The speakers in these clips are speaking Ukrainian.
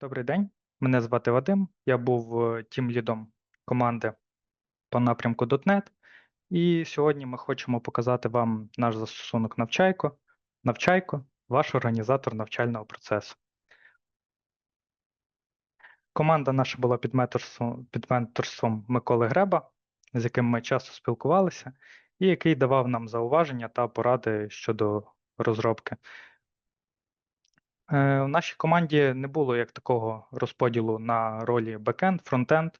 Добрий день, мене звати Вадим. Я був е, тімлідом команди по напрямку .NET, і сьогодні ми хочемо показати вам наш застосунок Навчайко, Навчайко, ваш організатор навчального процесу. Команда наша була під менторством, під менторством Миколи Греба, з яким ми часто спілкувалися, і який давав нам зауваження та поради щодо розробки. Е, В нашій команді не було як такого розподілу на ролі бекенд, фронтенд.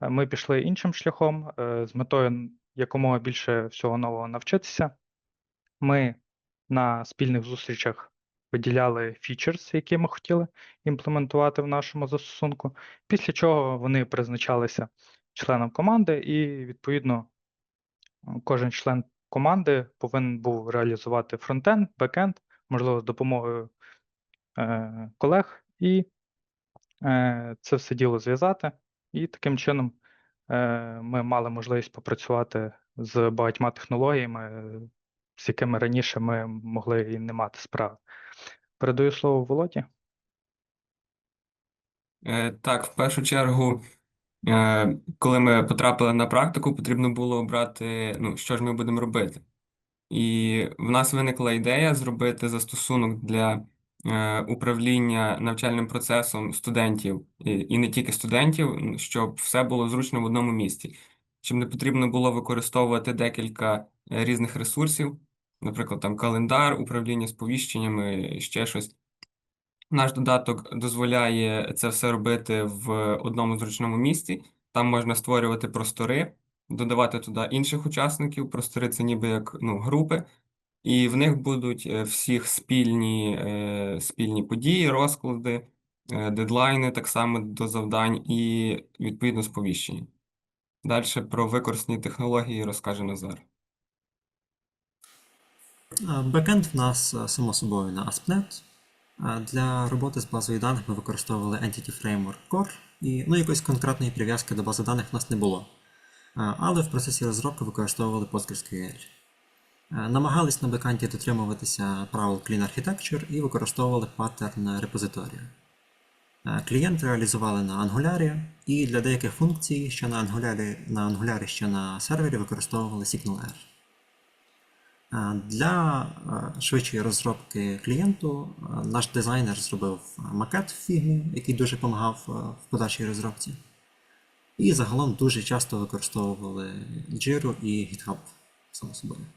Е, Ми пішли іншим шляхом е, з метою якомога більше всього нового навчитися. Ми на спільних зустрічах виділяли фічерс, які ми хотіли імплементувати в нашому застосунку, після чого вони призначалися членом команди, і відповідно кожен член команди повинен був реалізувати фронтенд, бекенд, можливо, з допомогою е, колег, і е, це все діло зв'язати. І таким чином е, ми мали можливість попрацювати з багатьма технологіями, е, з якими раніше ми могли і не мати справи. Передаю слово Володі. Е, Так, в першу чергу, е, коли ми потрапили на практику, потрібно було обрати, ну, що ж ми будемо робити. І в нас виникла ідея зробити застосунок для е, управління навчальним процесом студентів, і, і не тільки студентів, щоб все було зручно в одному місці. Щоб не потрібно було використовувати декілька е, різних ресурсів, наприклад, там календар, управління сповіщеннями, ще щось. Наш додаток дозволяє це все робити в одному зручному місці. Там можна створювати простори, додавати туди інших учасників. Простори це ніби як ну, групи, і в них будуть е, всіх спільні, е, спільні події, розклади, е, дедлайни так само до завдань і відповідно сповіщення. Далі про використані технології розкаже Назар. Бекенд в нас само собою на ASP.NET. Для роботи з базою даних ми використовували Entity Framework Core, і ну, якоїсь конкретної прив'язки до бази даних в нас не було. Але в процесі розробки використовували PostgreSQL. Е, Намагались на бекенді дотримуватися правил Clean Architecture і використовували паттерн репозиторію. Е, Клієнт реалізували на Angular, і для деяких функцій, що на Angular, на Angular, що на сервері використовували SignalR. Е, Для швидшої розробки клієнту наш дизайнер зробив макет в фігмі, який дуже допомагав в подальшій розробці. І загалом дуже часто використовували Jira і GitHub, само собою. Е,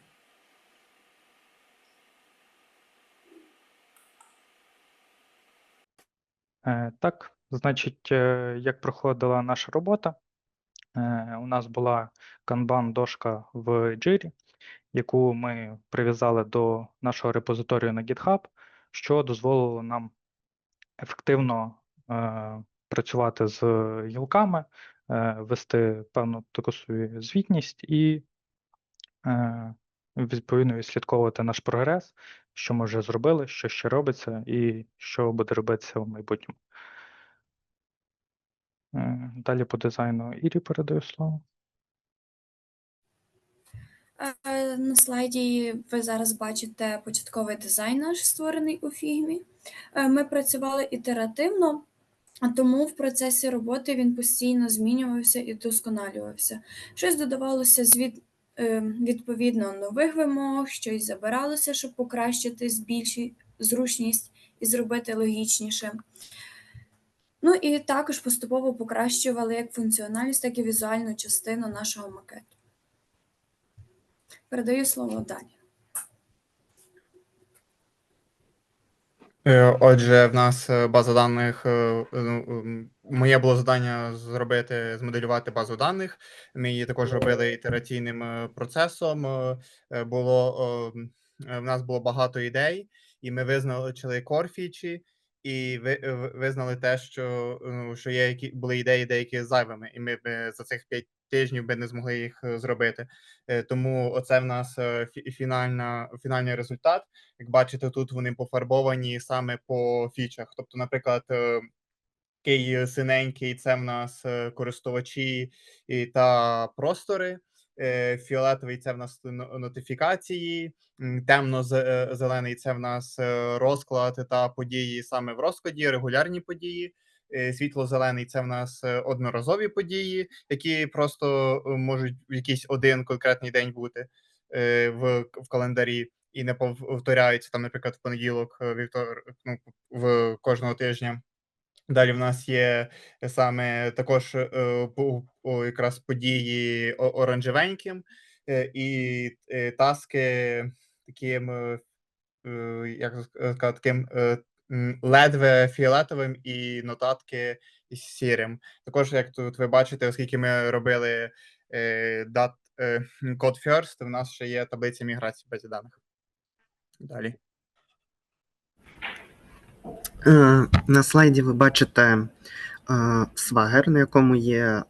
Так, значить, е, як проходила наша робота? Е, У нас була канбан-дошка в Jira, яку ми прив'язали до нашого репозиторію на GitHub, що дозволило нам ефективно е, працювати з гілками, е, вести певну таку собі звітність і е, відповідно відслідковувати наш прогрес, що ми вже зробили, що ще робиться, і що буде робитися в майбутньому. Е, Далі по дизайну Ірі передаю слово. Е, На слайді ви зараз бачите початковий дизайн наш створений у фігмі. Е, Ми працювали ітеративно, тому в процесі роботи він постійно змінювався і вдосконалювався. Щось додавалося з від, е, відповідно нових вимог, щось забиралося, щоб покращити збільшити зручність і зробити логічніше. Ну і також поступово покращували як функціональність, так і візуальну частину нашого макету. Передаю слово далі. Е, Отже, в нас е, база даних. Моє було завдання зробити, змоделювати базу даних. Ми її також робили ітераційним е, процесом. Е, е, Було в нас було багато ідей, і ми визначили корфічі, і ви, визнали те, що, ну, що є які були ідеї деякі зайвими, і ми б за цих п'ять тижнів би не змогли їх зробити. Тому оце в нас фінальна, фінальний результат. Як бачите, тут вони пофарбовані саме по фічах. Тобто, наприклад, такий синенький це в нас е, користувачі та простори. е, Фіолетовий це в нас нотифікації, темно-зелений це в нас е, розклад та події саме в розкладі, регулярні події. е, світло-зелений це в нас е, одноразові події, які просто е, можуть в якийсь один конкретний день бути е, в, в календарі і не повторяються там, наприклад, в понеділок, е, вівторок, ну, в кожного тижня. Далі в нас є саме також е, о, якраз події оранжевеньким е, і е, таски таким, е, е, як сказати, таким е, ледве фіолетовим і нотатки сірим. Також, як тут ви бачите, оскільки ми робили е, дат, е, код first, в нас ще є таблиця міграції базі даних. Далі. Е, На слайді ви бачите е, Swagger, на якому є е,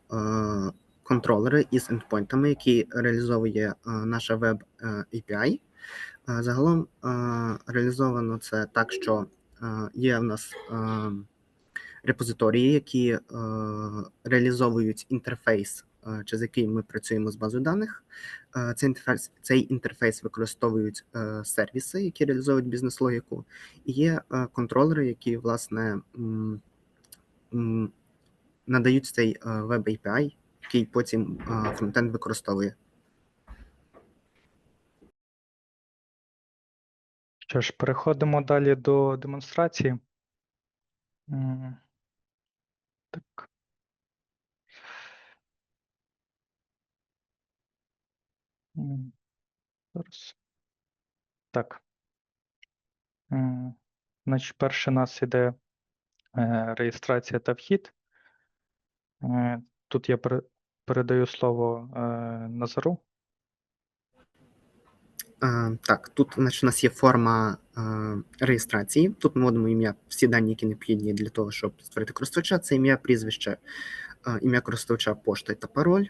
контролери із ендпойнтами, які реалізовує наша веб API. Загалом реалізовано це так, що є в нас репозиторії, які реалізовують інтерфейс, через який ми працюємо з базою даних. Е, Цей інтерфейс, цей інтерфейс використовують е, сервіси, які реалізовують бізнес-логіку. І є е, контролери, які власне надають цей е, веб API, який потім е, фронтенд використовує. Що ж, переходимо далі до демонстрації. Так. Зараз. Так. Значить, перше у нас іде е, реєстрація та вхід. Е, Тут я передаю слово е, Назару. Так, тут значить, у нас є форма реєстрації. Тут ми вводимо ім'я, всі дані, які необхідні для того, щоб створити користувача. Це ім'я, прізвище, ім'я користувача, пошта та пароль.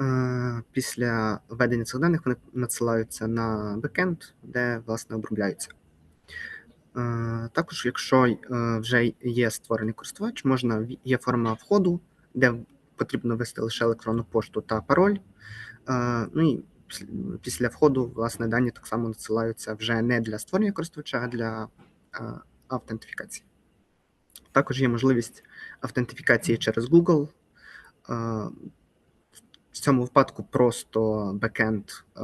Е, Після введення цих даних вони надсилаються на бекенд, де власне обробляються. Е, Також, якщо е, вже є створений користувач, можна є форма входу, де потрібно ввести лише електронну пошту та пароль. Ну і після- входу, власне, дані так само надсилаються вже не для створення користувача, а для автентифікації. Також є можливість автентифікації через Google. В цьому випадку просто бекенд е,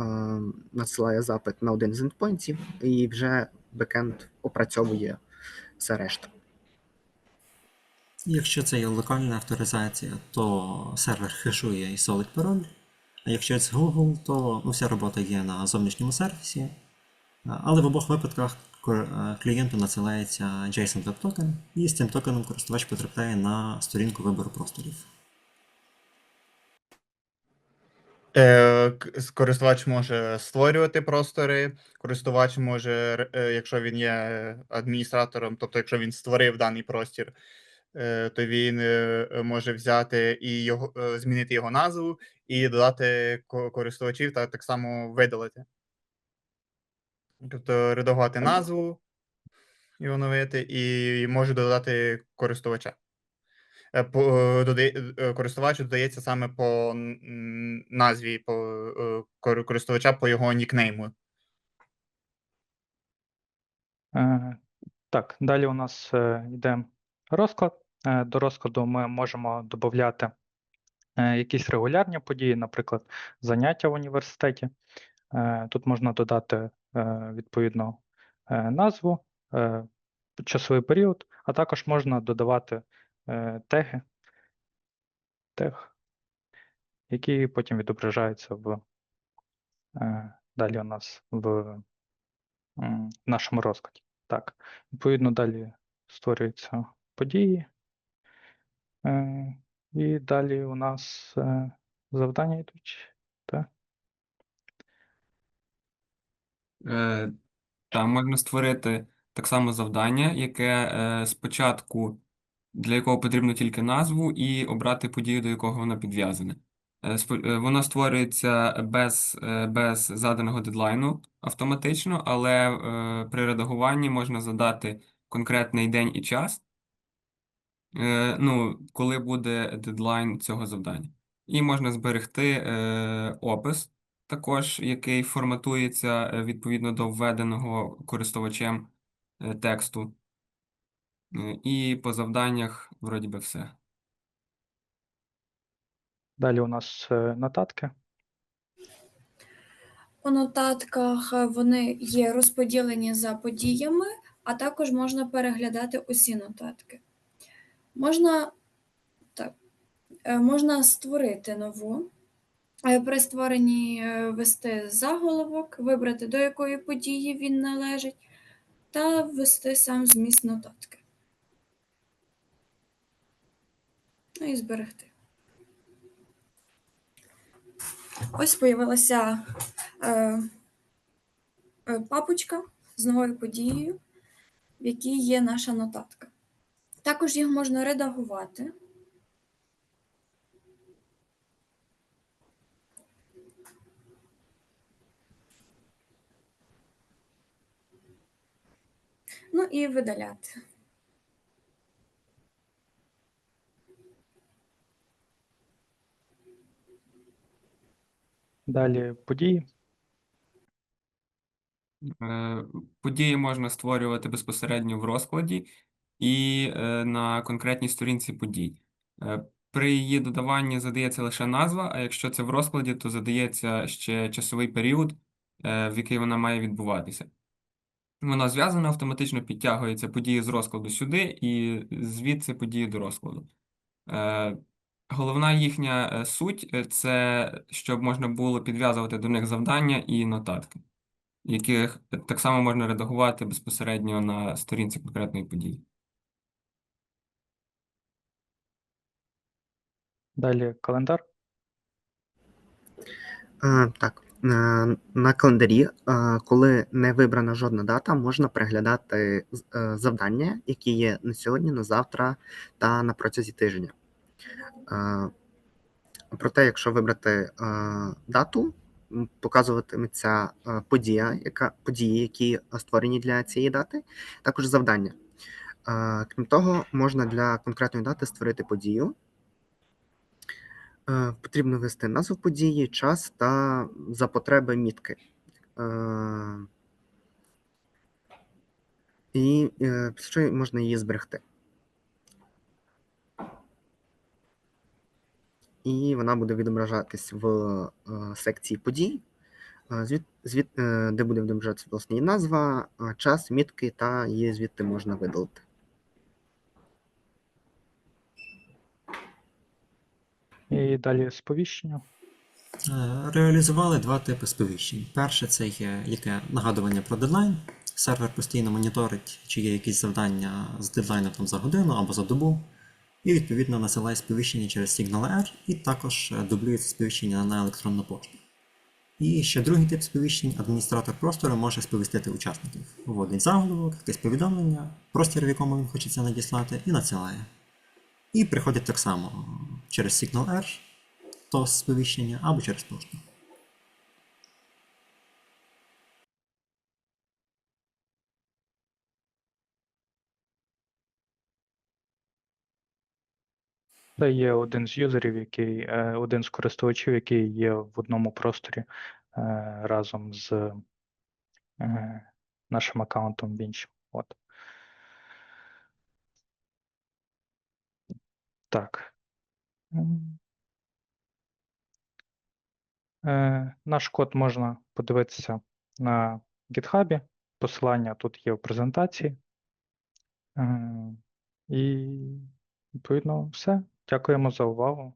надсилає запит на один з ендпойнтів, і вже бекенд опрацьовує все решта. Якщо це є локальна авторизація, то сервер хешує і солить пароль. А якщо це Google, то вся робота є на зовнішньому сервісі. Але в обох випадках е, клієнту надсилається JSON Web токен, і з цим токеном користувач потрапляє на сторінку вибору просторів. Е, Користувач може створювати простори, користувач може, е, якщо він є адміністратором, тобто якщо він створив даний простір, е, то він може взяти і його змінити його назву і додати користувачів та так само видалити. Тобто редагувати назву і оновити, і може додати користувача. Е, по, е, додає, е, користувачу додається саме по назві по, е, користувача по його нікнейму. Е, Так, далі у нас е, йде розклад. Е, До розкладу ми можемо додати якісь регулярні події, наприклад, заняття в університеті. Е, Тут можна додати е, відповідно е, назву, е, часовий період, а також можна додавати е, теги, тег, які потім відображаються в е, далі у нас в нашому розкладі. Так, відповідно, далі створюються події. Е, І далі у нас е, завдання йдуть. Так. Е, Там можна створити так само завдання, яке е, спочатку для якого потрібно тільки назву і обрати подію, до якого воно підв'язане. Е, Воно створюється без, е, без заданого дедлайну автоматично, але е, при редагуванні можна задати конкретний день і час, ну, коли буде дедлайн цього завдання. І можна зберегти опис, також який форматується відповідно до введеного користувачем тексту. І по завданнях вроді би все. Далі у нас е, нотатки. У нотатках е, вони є розподілені за подіями, а також можна переглядати усі нотатки. Можна, так, е, можна створити нову. Е, При створенні е, ввести заголовок, вибрати до якої події він належить, та ввести сам зміст нотатки. Ну і зберегти. Ось появилася е, е, папочка з новою подією, в якій є наша нотатка. Також їх можна редагувати. Ну і видаляти. Далі події. Е, Події можна створювати безпосередньо в розкладі і е, на конкретній сторінці подій. Е, При її додаванні задається лише назва, а якщо це в розкладі, то задається ще часовий період, в який вона має відбуватися. Вона зв'язана, автоматично підтягується події з розкладу сюди і звідси події до розкладу. Головна їхня е, суть е, це щоб можна було підв'язувати до них завдання і нотатки яких так само можна редагувати безпосередньо на сторінці конкретної події. Далі календар. Е, Так, е, на календарі, е, коли не вибрана жодна дата, можна переглядати е, завдання, які є на сьогодні, на завтра та на протязі тижня. Е, Проте, якщо вибрати е, дату, показуватиметься е, подія, яка події, які створені для цієї дати, також завдання. Крім того, можна для конкретної дати створити подію. Потрібно ввести назву події, час та за потреби мітки. І після чого можна її зберегти. І вона буде відображатись в е, секції подій, е, звід, звід, е, де буде відображатися власне її назва, час, мітки, та її звідти можна видалити. І далі сповіщення. Реалізували два типи сповіщень. Перше це є яке нагадування про дедлайн. Сервер постійно моніторить, чи є якісь завдання з дедлайном там за годину або за добу. І відповідно насилає сповіщення через Signal-R, і також е, дублює це сповіщення на електронну пошту. І ще другий тип сповіщень адміністратор простору може сповістити учасників. Вводить заголовок, якесь повідомлення, простір, в якому він хоче це надіслати, і надсилає. І приходить так само через Signal-R, то сповіщення або через пошту. Це є один з юзерів, який, е, один з користувачів, який є в одному просторі е, разом з е, нашим аккаунтом в іншому. От. Так. Наш код можна подивитися на GitHub. Посилання тут є в презентації. І відповідно все. Дякуємо за увагу.